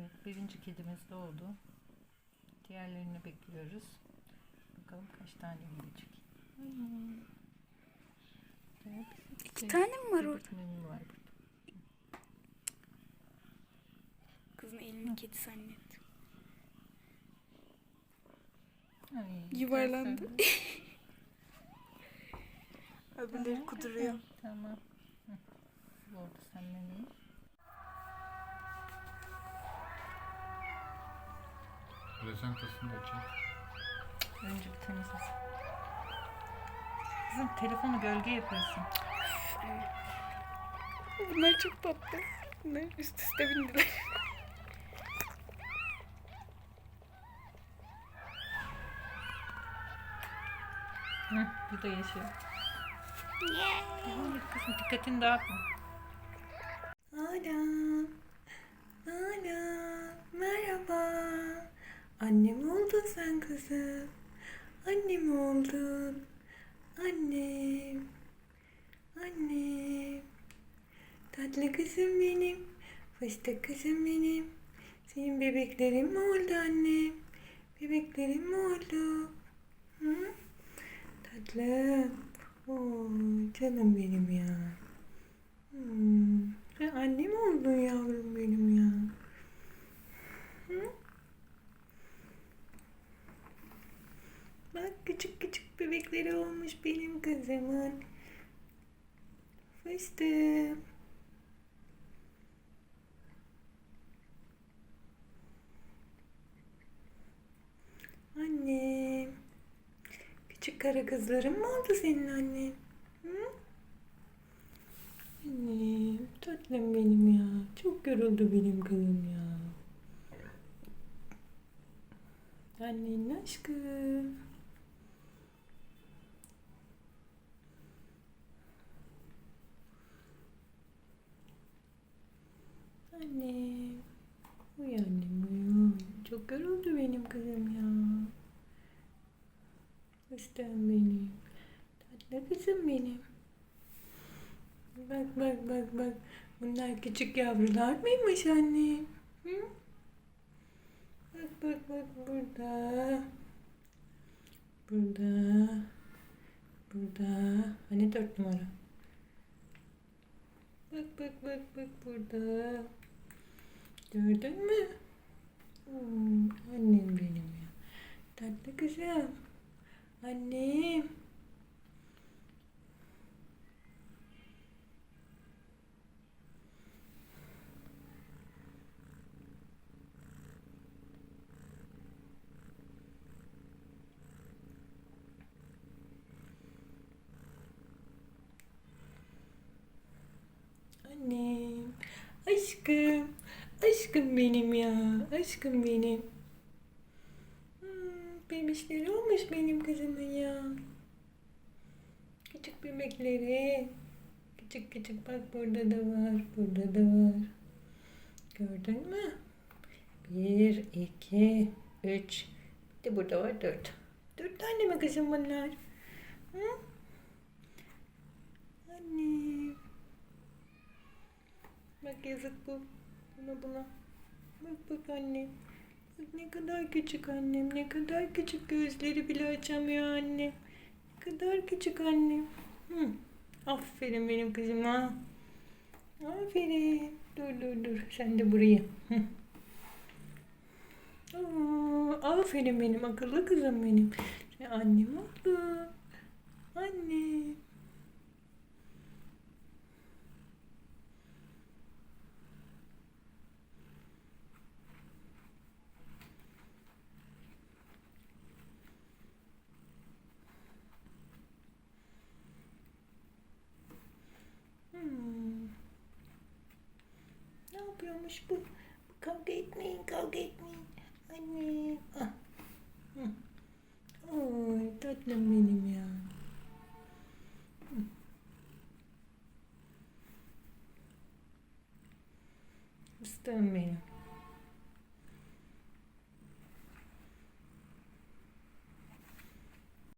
Evet, birinci kedimiz doğdu. Diğerlerini bekliyoruz. Bakalım kaç tane gelecek. İki tane mi var orada? var burada. Kızın elini kedi zannetti. Ay, Yuvarlandı. Öbürleri kuduruyor. Tamam. Hı. Oldu sen memeyi. Plasentasını da çek. Önce bir temizlesin. Kızım telefonu gölge yapıyorsun. Bunlar çok tatlı. Bunlar üst üste bindiler. Hı, bu da yaşıyor. Devam et kızım dikkatini dağıtma. Ana, ana, merhaba. Annem oldun sen kızım. Annem oldun. Annem, annem. Tatlı kızım benim, fıstık kızım benim. Senin bebeklerin mi oldu annem? Bebeklerin mi oldu? Hı? Tatlım. Oo, canım benim ya. Hmm. Sen anne mi oldun yavrum benim ya? Hı? Bak küçük küçük bebekleri olmuş benim kızımın. Fıstığım. Annem. Küçük kara kızların mı oldu senin annen? Hı? Annem, tatlım benim ya. Çok yoruldu benim kızım ya. Annenin aşkı. Annem. Uyu annem uyu. Yoruldu benim kızım ya. Fıstığım benim. Tatlı kızım benim. Bak bak bak bak. Bunlar küçük yavrular mıymış anne? Hı? Bak bak bak burada. Burada. Burada. Hani dört numara? Bak bak bak bak burada. Gördün mü? Hmm, annem benim ya. Tatlı kızım. Annem. Annem. Aşkım. Aşkım benim ya. Aşkım benim. Hmm, bebişleri olmuş benim kızımın ya. Küçük bebekleri. Küçük küçük bak burada da var. Burada da var. Gördün mü? Bir, iki, üç. Bir de burada var dört. Dört tane mi kızım bunlar? Hı? Annem. Bak yazık bu. Buna buna. Bak bak anne. Bak ne kadar küçük annem. Ne kadar küçük gözleri bile açamıyor anne. Ne kadar küçük annem. Hı. Aferin benim kızıma. Aferin. Dur dur dur. Sen de buraya. Hı. Aa, aferin benim akıllı kızım benim. Sen annem oldu. Anne. Hmm. Yapıyormuş bu? Kavga etmeyin, kavga etmeyin. Anne. Ah. Hı. Oy tatlım benim ya. Hı. Fıstığım benim.